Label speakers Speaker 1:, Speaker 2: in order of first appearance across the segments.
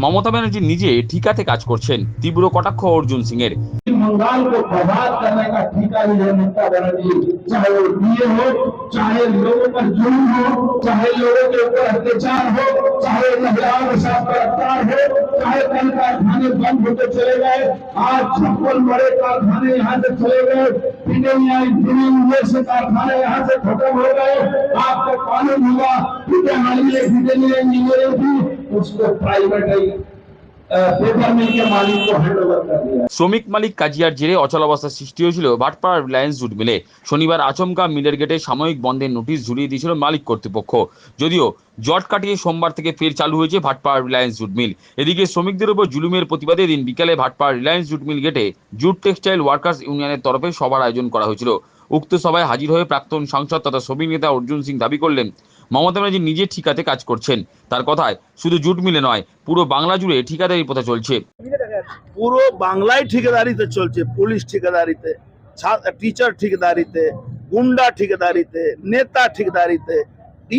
Speaker 1: মমতা ব্যানার্জি নিজে ঠিকাতে কাজ করছেন তীব্র কটাক্ষ অর্জুন সিং এর
Speaker 2: बंगाल को बर्बाद करने का ठेका भी है ममता बनर्जी चाहे वो दिए हो चाहे लोगों पर जुल्म हो चाहे लोगों के ऊपर अत्याचार हो चाहे महिलाओं के साथ बलात्कार हो चाहे कल कारखाने बंद होते चले गए आज छप्पन बड़े कारखाने यहाँ से चले गए इंजीनियरिंग से कारखाने यहाँ से खत्म हो गए आपको मालूम होगा कि हमारी एक इंजीनियरिंग थी उसको प्राइवेट पेपर मिल के मालिक को हैंड ओवर कर दिया
Speaker 1: শ্রমিক মালিক কাজিয়ার জেরে অচলাবস্থার সৃষ্টি হয়েছিল ভাটপাড়া রিলায়েন্স জুট মিলে শনিবার আচমকা মিলের গেটে সাময়িক বন্ধের নোটিশ ঝুলিয়ে দিয়েছিল মালিক কর্তৃপক্ষ যদিও জট কাটিয়ে সোমবার থেকে ফের চালু হয়েছে ভাটপাড়া রিলায়েন্স জুট মিল এদিকে শ্রমিকদের উপর জুলুমের প্রতিবাদে দিন বিকালে ভাটপাড়া রিলায়েন্স জুট মিল গেটে জুট টেক্সটাইল ওয়ার্কার্স ইউনিয়নের তরফে সভার আয়োজন করা হয়েছিল উক্ত সভায় হাজির হয়ে প্রাক্তন সাংসদ তথা শ্রমিক নেতা অর্জুন সিং দাবি করলেন মমতা ব্যানার্জি নিজে ঠিকাতে কাজ করছেন। তার কথায় শুধু জুট মিলে নয়, পুরো বাংলা জুড়ে ঠিকাদারি প্রথা চলছে।
Speaker 3: পুরো বাংলায় ঠিকাদারিতে চলছে, পুলিশ ঠিকাদারিতে টিচার ঠিকাদারিতে, গুন্ডা ঠিকাদারিতে, নেতা ঠিকাদারিতে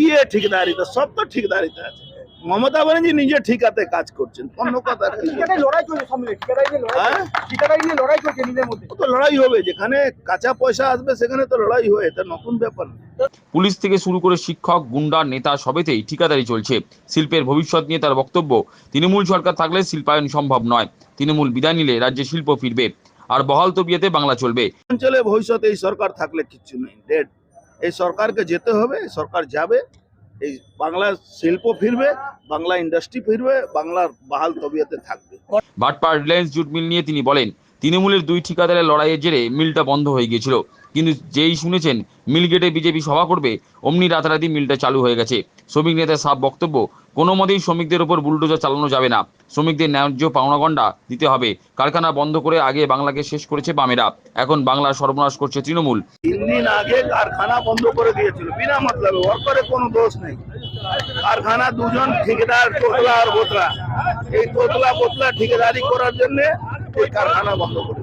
Speaker 3: ইয়ে ঠিকাদারিতে, সব তো ঠিকাদারিতে আছে। মমতা ব্যানার্জি নিজে ঠিকাতে কাজ করছেন অন্য কথা হ্যাঁ?
Speaker 4: লড়াই চলছে নিজের মধ্যে।
Speaker 3: ও তো লড়াই হবে যেখানে কাঁচা পয়সা আসবে সেখানে তো লড়াই হয় এটা নতুন ব্যাপার
Speaker 1: পুলিশ থেকে শুরু করে শিক্ষক গুন্ডা নেতা সবেতেই ঠিকাদারি চলছে। শিল্পের ভবিষ্যৎ নিয়ে তার বক্তব্য তৃণমূল সরকার থাকলে শিল্পায়ন সম্ভব নয়। তৃণমূল বিদায় নিলে রাজ্যে শিল্প ফিরবে। আর বহাল তবিয়াতে বাংলা চলবে।
Speaker 3: অঞ্চলে ভবিষ্যতে এই সরকার থাকলে কিচ্ছু নেই ডেড এই সরকারকে যেতে হবে সরকার যাবে এই বাংলা শিল্প ফিরবে, বাংলা ইন্ডাস্ট্রি ফিরবে, বাংলার বাহাল তবিয়াতে থাকবে।
Speaker 1: ভাটপাড়া রিলায়েন্স জুট মিল নিয়ে তিনি বলেন, তৃণমূলের দুই ঠিকাদারের লড়াইয়ের জেরে মিলটা বন্ধ হয়ে গিয়েছিল। কিন্তু যেই শুনেছেন মিল গেটে বিজেপি সভা করবে, অমনি রাতারাতি মিলটা চালু হয়ে গেছে। শ্রমিক নেতার সাফ বক্তব্য, কোনো মতেই শ্রমিকদের ওপর বুলডোজার চালানো যাবে না। শ্রমিকদের ন্যায্য পাওনাগণ্ডা দিতে হবে। কারখানা বন্ধ করে আগে বাংলাকে শেষ করেছে বামেরা। এখন বাংলার সর্বনাশ করছে তৃণমূল।
Speaker 3: আগে কারখানা বন্ধ করে দিয়েছিল। বিনা মতলবে ওয়ার্কারের কোনো দোষ নেই। কারখানা দুজন ঠিকাদার, তোতলা আর বোতলা। এই তোতলা, বোতলা ঠিকাদারি করার জন্য এই কারখানা বন্ধ করে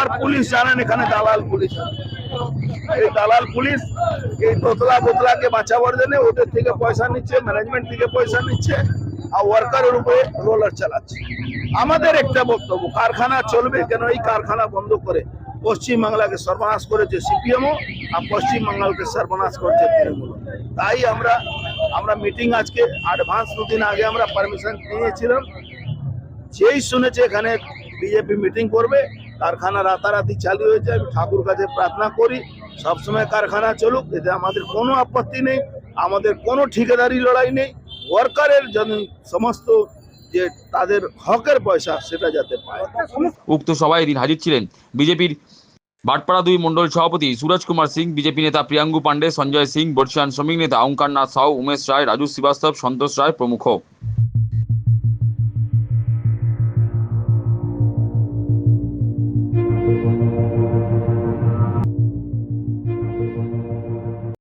Speaker 3: আর পুলিশ জানেন এখানে দালাল পুলিশ। এই দালাল পুলিশ এই তোতলা বোতলাকে বাঁচাবার জন্য ওদের থেকে পয়সা নিচ্ছে ম্যানেজমেন্ট থেকে পয়সা নিচ্ছে, আর ওয়ার্কারের উপরে রোলার চালাচ্ছে। আমাদের একটা বক্তব্য, কারখানা চলবে কেন? এই কারখানা বন্ধ করে পশ্চিম বাংলাকে সর্বনাশ করেছে সিপিএমও আর পশ্চিম বাংলাকে সর্বনাশ করেছে তৃণমূল। তাই আমরা আমরা মিটিং আজকে অ্যাডভান্স দুদিন আগে আমরা পারমিশন নিয়েছিলাম। যেই শুনেছে এখানে বিজেপি মিটিং করবে কারখানা রাতারাতি চালু হয়েছে আমি ঠাকুর কাছে প্রার্থনা করি, সবসময় কারখানা চলুক, এতে আমাদের কোনো আপত্তি নেই, আমাদের কোনো ঠিকাদারি লড়াই নেই ওয়ার্কারের জন্য সমস্ত যে তাদের হকের পয়সা, সেটা যাতে পায়।
Speaker 1: উক্ত সভায় এদিন হাজির ছিলেন বিজেপির বাটপাড়া দুই মণ্ডল সভাপতি সুরজ কুমার সিং, বিজেপি নেতা প্রিয়াঙ্গু পান্ডে সঞ্জয় সিং, বর্ষিয়ান শ্রমিক নেতা ওঙ্কারনাথ সাউ উমেশ রায়, রাজু শ্রীবাস্তব, সন্তোষ রায় প্রমুখ।